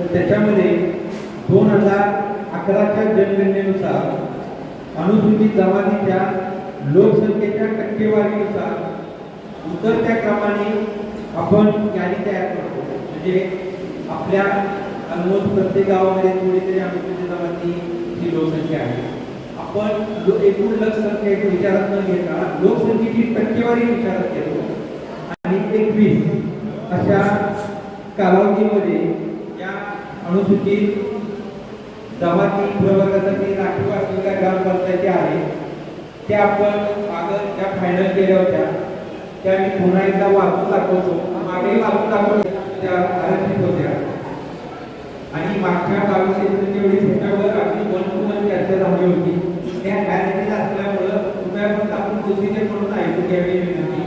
तर त्याच्यामध्ये दोन हजार अकराच्या जनगणनेनुसार अनुसूचित जमातीच्या लोकसंख्येच्या टक्केवारीनुसार उतरत्या क्रमाने आपण यादी तयार करतो. म्हणजे आपल्या ऑलमोस्ट प्रत्येक गावामध्ये थोडी अनुसूचित जमाती ही लोकसंख्या आहे. आपण जो एकूण लोकसंख्या एक विचारात न घेता लोकसंख्येची टक्केवारी विचारात घेतो. आणि एकवीस अशा कालावधीमध्ये अनुसूचित जमाती प्रवर्गासाठी राखीव असलेल्या ग्रामपंचायती आहेत. त्या आपण मागं ज्या फायनल केल्या होत्या त्या मी पुन्हा एकदा वाचून दाखवतो. मागे वाचून दाखवतो. त्या आरक्षित होत्या. आणि मागच्या बावीस एप्रिलच्या वेळी त्याच्यावर आपली वन टू वन चर्चा झाली होती त्या ॲरेंज असल्यामुळं कृपया फक्त आपण गोष्टीचे म्हणून ऐकू घ्यावी विनंती.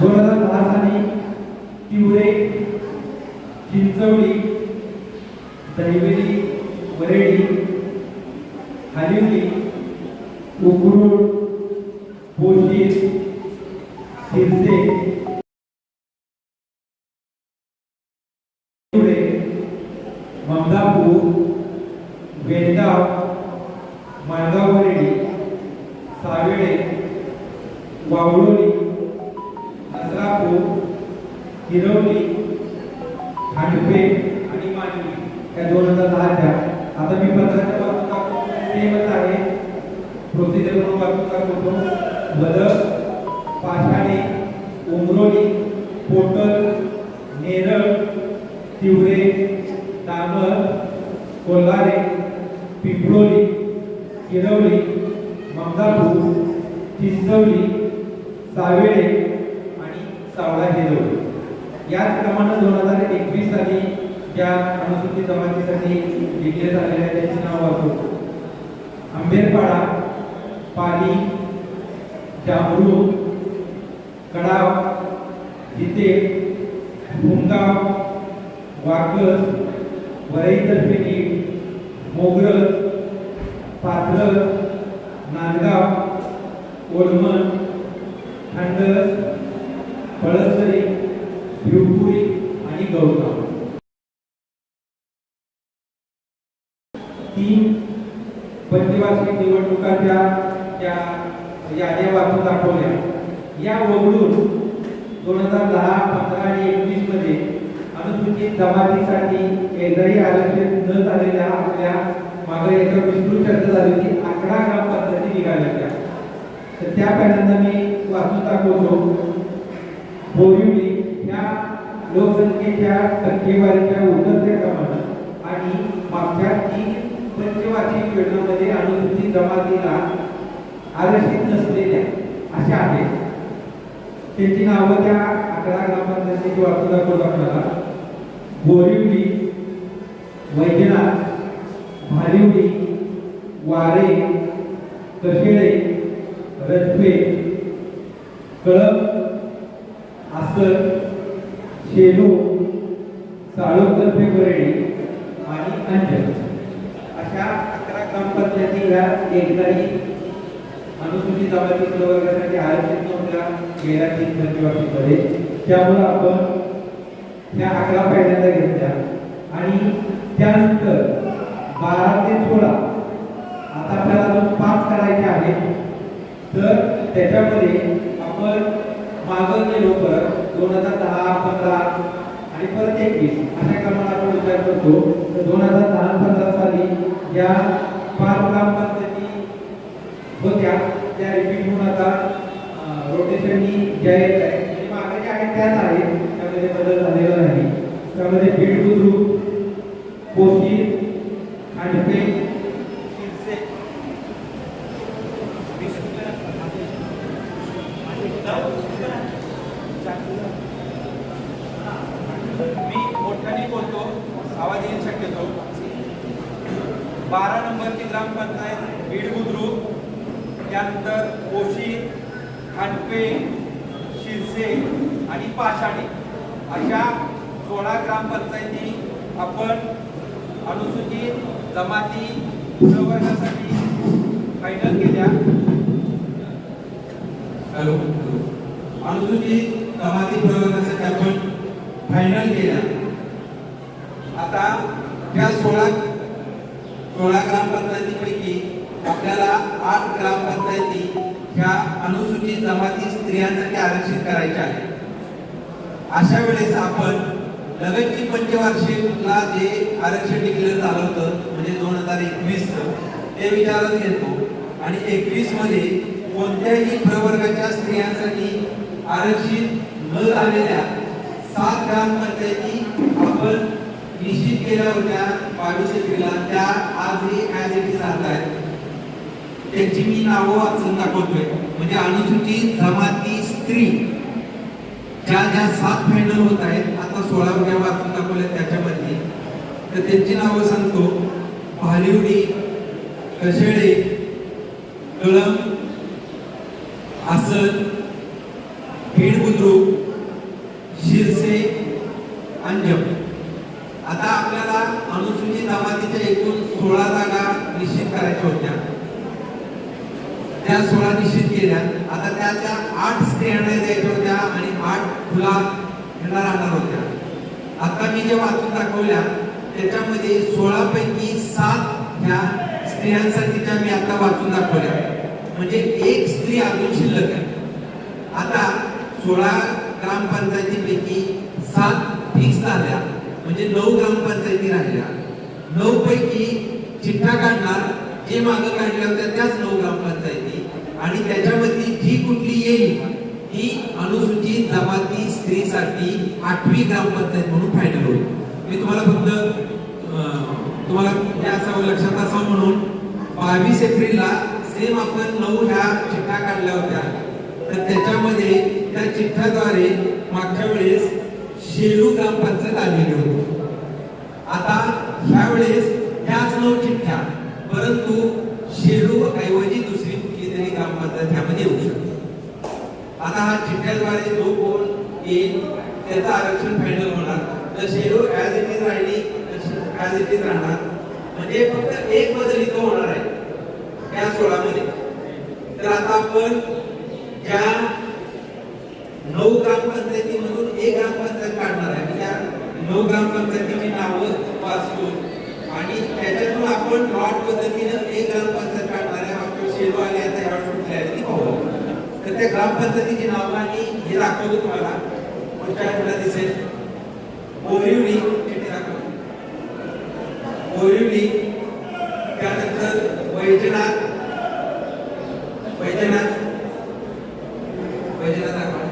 दोन हजार दहा साली तिवरे चिंचवली दैवेली वरेडी हालिवली उकरूड बोशी शिरसे ममदापूर वेंदाव माणगाव वरेडी सावेळे वावळोली हसरापूर हिरवली खांडपे आणि मांडवी त्या दोन हजार दहाच्या आता मी पत्राच्या बाजूला दाखवतो सेमच आहे. प्रोसिजर म्हणून वाचून दाखवतो बदक पाषाणे उमरोली पोटल नेरळ तिवरे दामर कोल्हारे पिंपरोली किरवली ममदापूर चिंचवली सावेळे आणि सावळा हिरवली याचप्रमाणे दोन हजार एकवीस साली या अनुसूचित जमातीसाठी डिक्लेअर झालेल्या त्यांची नाव वाचतो आंबेरपाडा पाली जांभरू कडाव जिते भुमगाव वाकस वरईतर्फेटी मोगरज पाथरज नांदगाव ओलमण खांडस पळसरी भिवपुरी आणि गौरगाव तीन पंचवार्षिक निवडणुकाच्या त्या याद्या वाचून दाखवल्या या वगळून दोन हजार दहा पंधरा आणि एकवीसमध्ये अनुसूचित जमातीसाठी एकदाही आरक्षित न झालेल्या आपल्या मागे याच्यावर विस्तृत चर्चा झाली होती. अकरा ग्रामपंचायती निघाल्या होत्या. तर त्या पॅनलनं मी वाचून दाखवतो. बोरिवली ह्या लोकसंख्येच्या टक्केवारीच्या उतरत्या क्रमानं आणि मागच्या तीन पंचवार्षिक योजनांमध्ये अनुसूचित जमातीला आरक्षित नसलेल्या अशा आहेत. त्यांची नावं त्या अकरा ग्रामपंचायतीची वाचून दाखवतो आपल्याला. बोरिवली वैद्यनाथ भारिवली वारे कशेळे रजपे कळप आसर शेलू साळोतर्फे बरेणे आणि अंजन. अशा अकरा ग्रामपंचायती ह्या एकदाही अनुसूचित जमाती प्रवर्गासाठी आरक्षित नव्हत्या गेल्या तीन पंचवार्षिकमध्ये त्यामुळे आपण त्या अकरा पहिल्यांदा घेतल्या आणि त्यानंतर बारा ते सोळा आता आपल्याला अजून पाच करायचे आहेत. तर त्याच्यामध्ये आपण मागं गेलो परत दोन हजार दहा पंधरा आणि परत एकवीस अशा क्रमाने आपण विचार करतो. तर दोन हजार दहा पंधरा साली या पाच ग्रामपंचायती होत्या. त्या रिपीट होऊन आता रोटेशननी ज्या येत आहे. म्हणजे मागे ज्या आहेत त्याच आहेत. त्यामध्ये बदल झालेला नाही. त्यामध्ये बीड बुद्रुक कोशी खांडपे शिरसे मी मोठ्याने बोलतो आवाज येईल शक्यतो बारा नंबरची ग्रामपंचायत बीड बुद्रुक त्यानंतर कोशी खांडपे शिरसे आणि पाषाणी अशा सोळा ग्रामपंचायती आपण अनुसूचित जमाती प्रवर्गासाठी फायनल केल्या. हॅलो. अनुसूचित जमाती प्रवर्गासाठी आपण फायनल केल्या. आता त्या सोळा सोळा ग्रामपंचायतीपैकी आपल्याला आठ ग्रामपंचायती ह्या अनुसूचित जमाती स्त्रियांसाठी आरक्षित करायच्या आहेत. अशा वेळेस आपण लगतची पंचवार्षिकला जे आरक्षण डिक्लेअर झालं होतं म्हणजे दोन हजार एकवीस ते विचारात घेतो. आणि एकवीसमध्ये कोणत्याही प्रवर्गाच्या स्त्रियांसाठी आरक्षित न झालेल्या सात ग्रामपंचायती आपण निश्चित केल्या होत्या बावीस एप्रिलला. त्या आजही ऍज इट इज राहत आहेत. त्यांची मी नावं वाचून दाखवतोय. म्हणजे अनुसूचित जमाती स्त्री ज्या ज्या सात फायनल होत आहेत आता सोळा उद्या वाचून दाखवल्या त्याच्यामध्ये तर त्यांची नावं सांगतो. भालिवडी कशेळे कळम आसन बीड बुद्रुक शिरसे अंजम आता आपल्याला अनुसूचित जमातीच्या एकूण सोळा जागा निश्चित करायच्या होत्या त्या सोळा निश्चित केल्या आता त्या त्या आठ स्त्रियांना द्यायच्या होत्या आणि आठ खुला ह्यांना राहणार होत्या आता मी जे वाचून दाखवल्या त्याच्यामध्ये सोळा पैकी सात ह्या स्त्रियांसाठीच्या मी आता वाचून दाखवल्या. म्हणजे एक स्त्री अजून शिल्लक आहे. आता सोळा ग्रामपंचायतीपैकी सात फिक्स झाल्या. म्हणजे नऊ ग्रामपंचायती राहिल्या. नऊ पैकी चिठ्ठा काढणार जे मागं काढल्या होत्या त्याच नऊ ग्रामपंचायती. आणि त्याच्यामधली जी कुठली येईल ती अनुसूचित जमाती स्त्रीसाठी आठवी ग्रामपंचायत म्हणून फायनल होईल. मी तुम्हाला फक्त तुम्हाला हे असावं लक्षात असावं म्हणून बावीस एप्रिलला सेम आपण नऊ ह्या चिठ्ठ्या काढल्या होत्या. तर त्याच्यामध्ये त्या चिठ्ठ्याद्वारे मागच्या वेळेस शेलू ग्रामपंचायत आलेली होती. आता ह्या वेळेस ह्याच नऊ चिठ्ठ्या परंतु शेलू ऐवजी दुसरी कुठली तरी ग्रामपंचायत ह्यामध्ये येऊ शकते. आता हा चिठ्ठ्याद्वारे जो कोण येईल त्याचं आरक्षण फायनल होणार. तर शेलू ॲज इट इज राहिली ऍज राहणार. म्हणजे फक्त एक बदल इथं होणार आहे. त्या सोळामध्ये. तर आता आपण ज्या नऊ ग्रामपंचायतीमधून एक ग्रामपंचायत काढणार आहे. म्हणजे त्या नऊ ग्रामपंचायतीची नावं वाचतो आणि त्याच्यातून आपण लॉट पद्धतीनं एक ग्रामपंचायत काढणार आहे. आपण शेलू आता या कुठल्या ती पाहू. तर त्या ग्रामपंचायतीची नावं आणि हे दाखवतो तुम्हाला. पुढच्या दिसेल? बोरिवली. बोरिवली त्यानंतर वैजनाथ वैजनाथ वैजनाथ दाखवा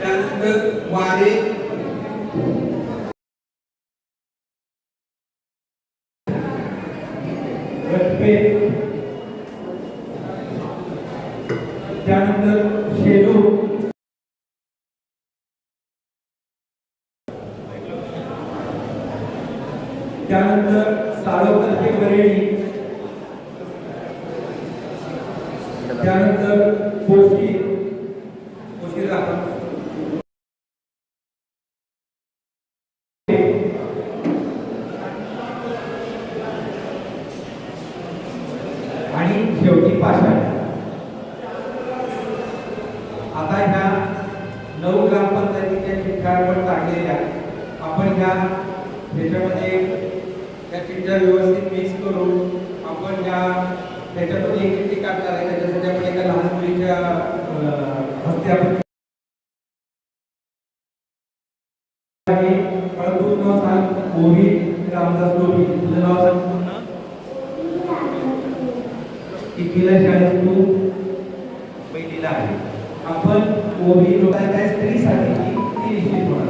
त्यानंतर वारे रट्टे त्यानंतर शेलू त्यानंतर साळोतर्फे बरेली त्यानंतर पोशी पोशी दाखवा आणि शेवटी पाषाण आता ह्या नऊ ग्रामपंचायतीच्या चिठ्ठ्या आपण ह्या ह्याच्यामध्ये त्या चिठ्ठ्या व्यवस्थित मिक्स करून आपण ह्या त्याच्यातून एक चिठ्ठी काढणार आहे त्याच्यासाठी आपण एका लहान मुलीच्या हस्ते आपण नाव सांग रामदास तुझं नाव सांग शाळेत तू पहिलीला आहे. आपण ओबी लोकांच्या स्त्रीसाठी ती निश्चित होणार.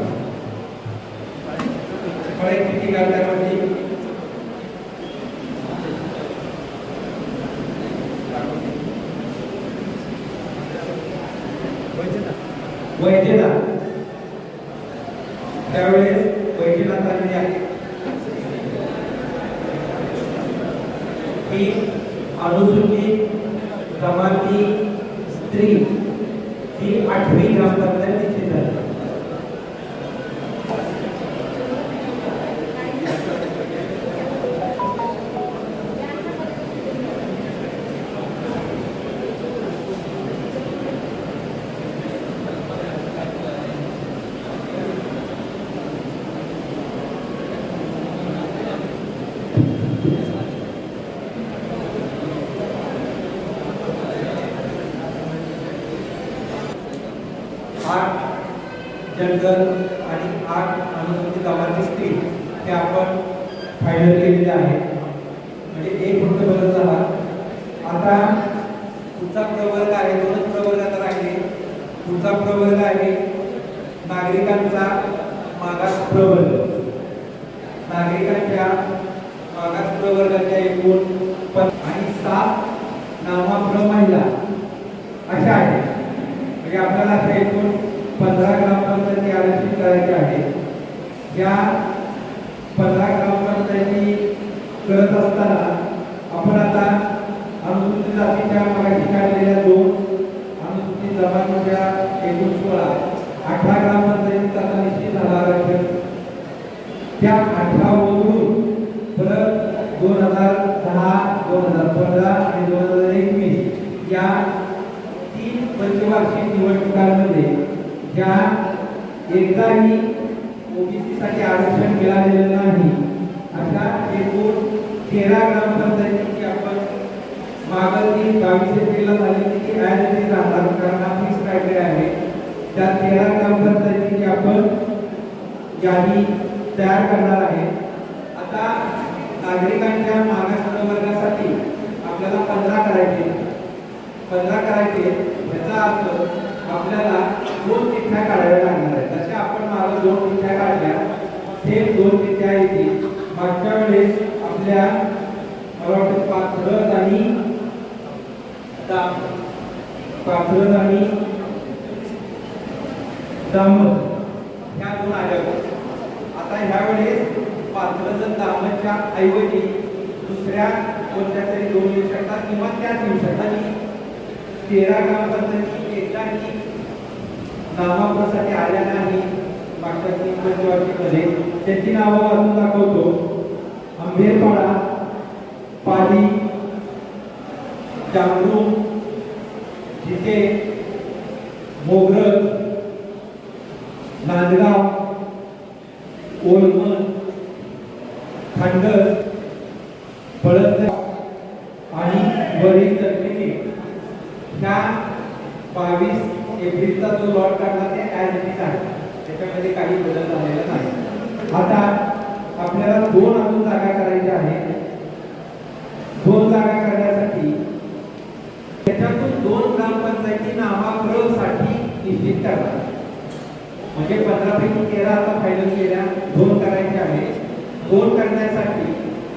फळे किती काढण्यामध्ये वैद्यनाथ त्यावेळेस जनरल आणि आठ अनुसूचित जमाती स्त्री हे आपण फायनल केलेले आहे. म्हणजे एक फक्त बदल झाला. आता पुढचा प्रवर्ग आहे दोनच प्रवर्ग आता राहिले. पुढचा प्रवर्ग आहे नागरिकांचा मागास प्रवर्ग. नागरिकांच्या मागास प्रवर्गाच्या एकूण पण आणि सात नामाप्र महिला अशा आहेत. म्हणजे आपल्याला अशा एकूण पंधरा ग्रामपंचायती आरक्षित करायचे आहे या पंधरा ग्रामपंचायती करत असताना आपण आता अनुसूचित जातीच्या माहिती काढलेल्या दोन अनुसूचित जमातीच्या एकूण सोळा अठरा ग्रामपंचायतीत आता निश्चित झाला आरक्षण. त्या अठरा वगळून परत दोन हजार दहा दोन हजार पंधरा आणि दोन हजार एकवीस या तीन पंचवार्षिक निवडणुकांमध्ये ज्या एकदाही ओबीसीसाठी आरक्षण आरक्षण मिळालेलं नाही अशा एकूण तेरा ग्रामपंचायतीची आपण मागणी बावीस एप्रिलला झालेली की ॲज इट इज राहतात कारण हा फिक्स क्रायटेरिया आहे. त्या तेरा ग्रामपंचायतीची आपण यादी तयार करणार आहे. आता नागरिकांच्या मागास प्रवर्गासाठी आपल्याला पंधरा करायचे पंधरा करायचे याचा अर्थ आपल्याला दोन तिथ्या काढाव्या लागणार आहेत. जशा आपण मागे दोन तिथ्या काढल्या सेम दोन तिथ्या येतील. मागच्या वेळेस आपल्या मला वाटतं पात्रत आणि पाथरत आणि दामत ह्या दोन आल्या. होत्या आता ह्या वेळेस आणि दामतच्या ऐवजी दुसऱ्या कोणत्या तरी दोन येऊ शकतात किंवा त्याच येऊ शकतात आणि तेरा ग्रामपंचायती एकदाही नामाप्रसाठी आल्या नाही. मागच्या तीन पंचवार्षिकमध्ये त्यांची नावं वाचून दाखवतो. आंबेरपाडा पाली जांभरूण जिथे मोगरज नांदगाव ओलमन खंडर पळत आणि वरील दक्षिणी ह्या बावीस एप्रिलचा जो लॉट काढला ते इट इज आहे. त्याच्यामध्ये काही बदल झालेला नाही. आता आपल्याला दोन अजून जागा करायच्या आहेत. दोन जागा करण्यासाठी त्याच्यातून दोन ग्रामपंचायती नामाप्रसाठी निश्चित करा म्हणजे पंधरा पैकी तेरा आता फायनल केल्या दोन करायचे आहे दोन करण्यासाठी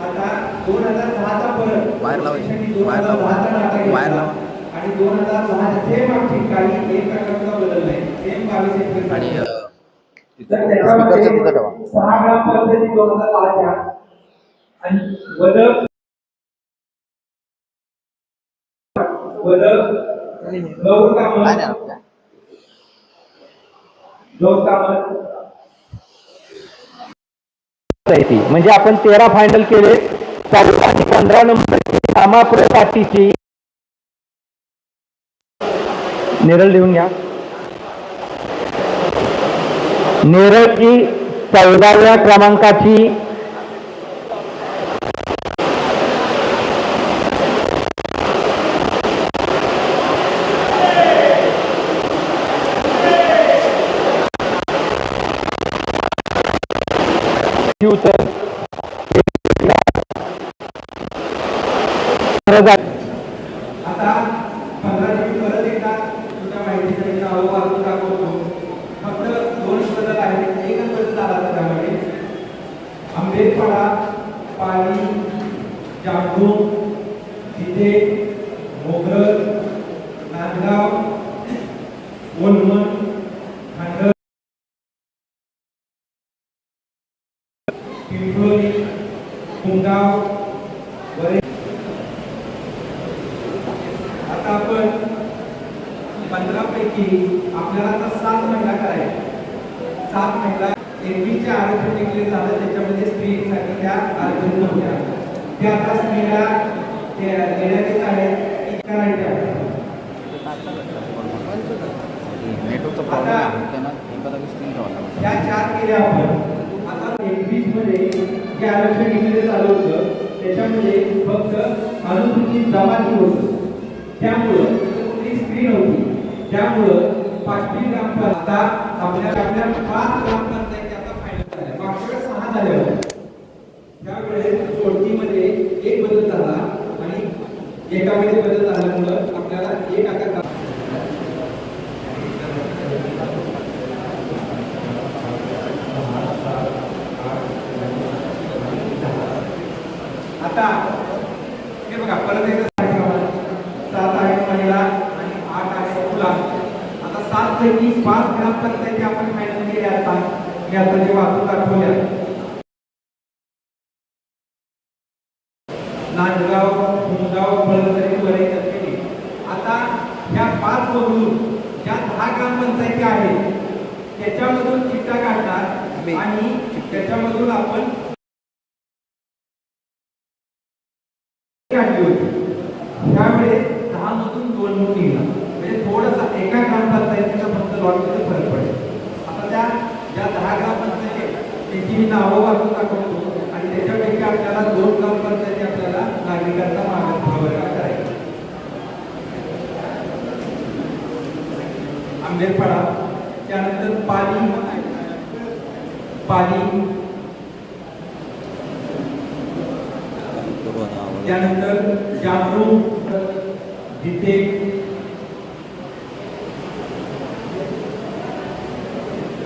आता दोन हजार दहाचा परत वायर. दोन वायर हजार लावा. आणि दोन हजार दहा सेम आमची काही एक टक्का बदल नाही सेम बावीस एप्रिल आणि सहा ग्रामपंचायती दोन हजार दहाच्या आणि म्हणजे आपण तेरा फायनल केले. आणि पंधरा नंबर कामाप्रसाठीची नेरळ लिहून घ्या. नेरळची चौदाव्या क्रमांकाची उत्तर आता तुमच्या दिवस परत एकदा तुझ्या माहितीसाठी नावं वाचून दाखवतो. फक्त दोन बदल आहेत एकच बदल झाला त्याच्यामध्ये आंबेडपाडा पाणी जांभूळ तिथे मोगरज नांदगाव वनमन खांडर पिंपळी कुंगाव वरे आता आपण पंधरा पैकी आपल्याला आता सात महिला करायच्या सात महिला एकवीसचे आरक्षण निघले झालं त्याच्यामध्ये स्त्रीसाठी त्या आरक्षण नव्हत्या ते- देण्यात येत आहेत की करायच्या नेटवर्कचा प्रॉब्लेम आहे त्यांना एखादा स्क्रीन ठेवायला त्या चार केल्या आपण आता एकवीसमध्ये जे आरक्षण निघले झालं होतं त्याच्यामध्ये फक्त अनुसूचित जमाती होतं. त्यामुळं तिथं कुठली स्त्री नव्हती त्यामुळं पाचवी ग्रामपंचायत आता आपल्या आपल्या पाच ग्रामपंचायती आता फायनल झाल्या. मागच्या सहा झाल्या होत्या. एक बदल झाला आणि एकामध्ये बदल झाल्यामुळं आपल्याला एक आकार आता हे बघा परत एकदा सात आहे महिला आणि आठ आहे मुला आता सात पैकी पाच ग्रामपंचायती आपण फायनल केल्या आता मी आता जे वाचून दाखवल्या नांदगाव कुंगाव फळसरी वरई दक्षिणी आता ह्या पाच मधून ज्या दहा ग्रामपंचायती आहेत त्याच्यामधून चिठ्ठा काढणार आणि त्याच्यामधून आपण काढली होती त्यावेळेस दहा मधून दोन म्हणून निघाला म्हणजे थोडासा एका ग्रामपंचायतीचा फक्त लॉटमध्ये फरक पडेल आता त्या ज्या दहा ग्रामपंचायती आहेत, त्याची मी नावं वाचून दाखवतो. आणि त्याच्यापैकी आपल्याला दोन ग्रामपंचायती आपल्याला. नागरिकांचा मागास करायचा. आंबेरपाडा त्यानंतर पाली पाली त्यानंतर जागरूक जिथे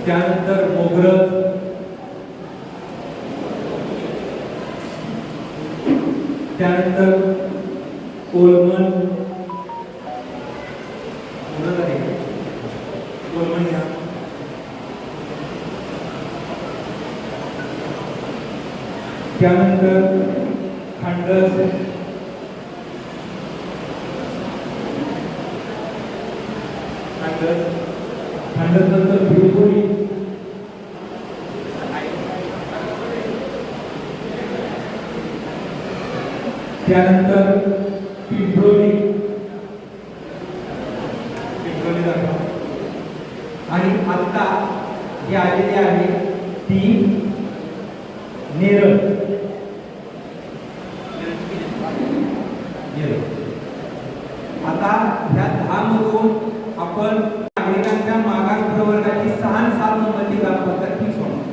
त्यानंतर मोगरज. त्यानंतर कोलमन. आहे. कोलमन घ्या त्यानंतर खांड खांड खांड नंतर भिवपुरी त्यानंतर पिंपरोली पिंपरोली दाखवा आणि आता जी आलेली आहे ती नेरळ नेरळ आता ह्या दहा मधून आपण नागरिकांच्या मागास प्रवर्गाची सहा आणि सात नंबरची ग्रामपंचायत फिक्स होणार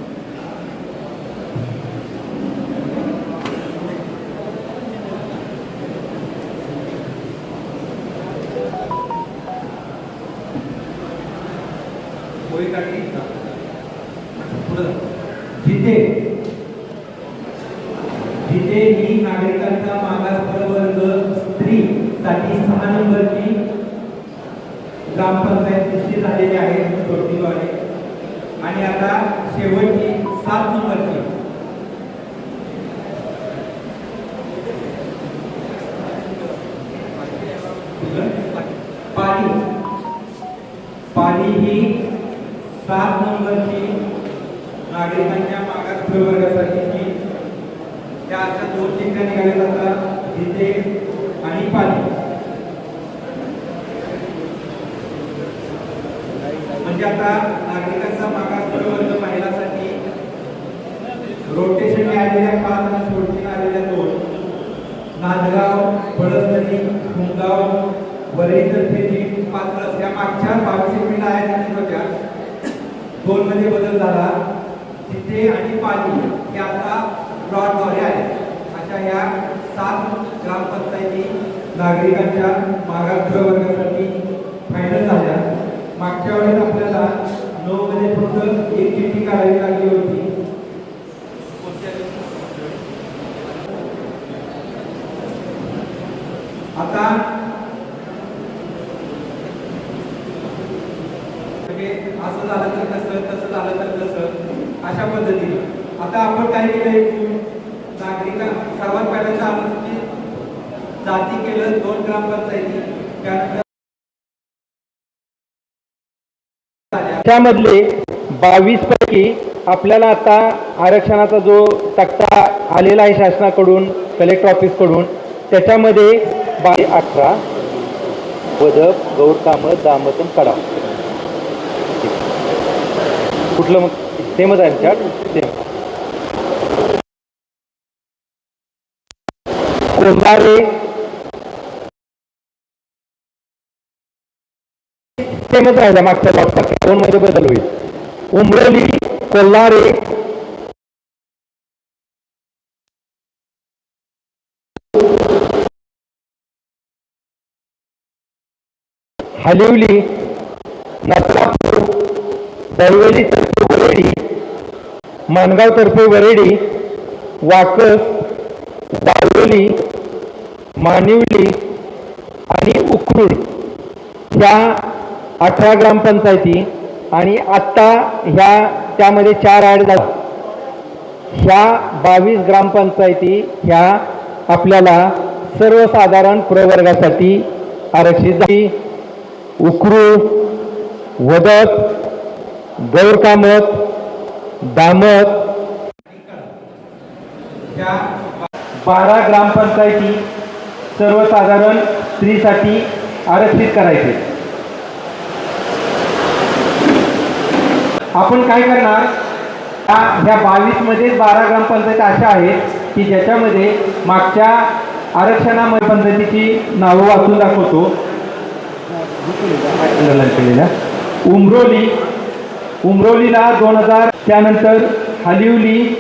होळी काढली का? पुढं जिथे जिथे ही नागरिकांचा मागास प्रवर्ग स्त्री साठी सहा नंबरची ग्रामपंचायत निश्चित झालेली आहे सोडतीद्वारे आणि आता शेवटची सात नंबरची पाली पाली ही सात नंबरची नागरिकांच्या मागास प्रवर्गासाठी प्रवर्गासाठीची त्या अशा दोन ठिकाणी निघाल्या जातात जिथे आणि पाली म्हणजे आता नागरिकांचा मागास प्रवर्ग महिलांसाठी रोटेशन आलेल्या पाच आणि सोडतीन आलेल्या दोन नांदगाव पळसदरी खुंगाव वरईतर फेरी या मागच्या बावीस एप्रिल आहेत होत्या दोन मध्ये बदल झाला. तिथे आणि पाणी हे आता प्लॉटद्वारे आहे. अशा या सात ग्रामपंचायती नागरिकांच्या मागास वर्गासाठी फायनल झाल्या. मागच्या वेळेस आपल्याला नऊ मध्ये फक्त एक चिठ्ठी काढावी लागली होती आता म्हणजे असं झालं तर कसं तसं झालं तर कसं अशा पद्धतीने. आता आपण काय केलंय नागरिका सर्वात पहिल्यांदा अनुसूचित जाती केलं दोन ग्रामपंचायती त्यानंतर त्यामधले बावीस पैकी आपल्याला आता आरक्षणाचा जो तक्ता आलेला आहे शासनाकडून कलेक्टर ऑफिसकडून त्याच्यामध्ये बाय अठरा वदप गौरकाम दामतन कडाव. कुठलं मग? सेमच आहे चार्ट? सेम. कोंडारे सेमच राहिला मागच्या लॉटसारख्या दोन मध्ये बदल होईल. उमरली कोल्हारे. हलिवली नसरापूर दहिवली वरेडी माणगावतर्फे वरेडी वाकस वाळवली मानिवली आणि उखरुड ह्या अठरा ग्रामपंचायती आणि आत्ता ह्या त्यामध्ये चार ॲड झाल्या ह्या बावीस ग्रामपंचायती ह्या आपल्याला सर्वसाधारण प्रवर्गासाठी आरक्षित झाली. उकरू वदत गौरकामत दामत. या बारा ग्रामपंचायती सर्वसाधारण स्त्रीसाठी आरक्षित करायचे. आपण काय करणार? ह्या ह्या बावीसमध्ये बारा ग्रामपंचायत अशा आहेत की ज्याच्यामध्ये मागच्या आरक्षणामध्ये पंचायतीची नावं वाचून दाखवतो. केलेल्या उमरोली उमरोलीला दोन हजार त्यानंतर हालिवली.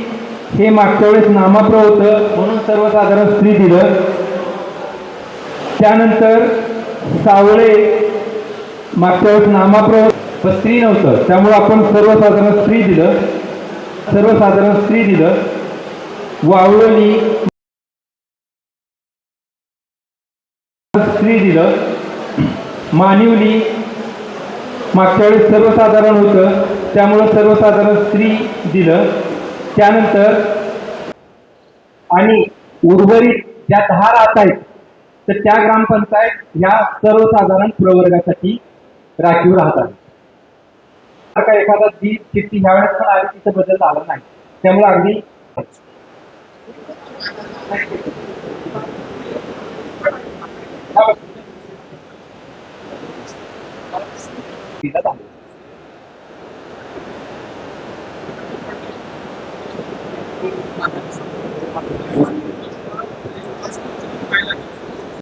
हे मागच्या वेळेस नामाप्र होतं म्हणून सर्वसाधारण स्त्री दिलं. त्यानंतर सावळे मागच्या वेळेस नामाप्र स्त्री नव्हतं. त्यामुळे आपण सर्वसाधारण स्त्री दिलं. सर्वसाधारण स्त्री दिलं. वावळली स्त्री दिलं. मानिवली मागच्या वेळेस सर्वसाधारण होतं. त्यामुळं सर्वसाधारण स्त्री दिलं. त्यानंतर आणि उर्वरित ज्या दहा राहत आहेत तर त्या ग्रामपंचायत ह्या सर्वसाधारण प्रवर्गासाठी राखीव राहतात का एखादा जी चिठ्ठी ह्यावेळेस पण आली तिथं बदल झाला नाही त्यामुळे अगदी दिलं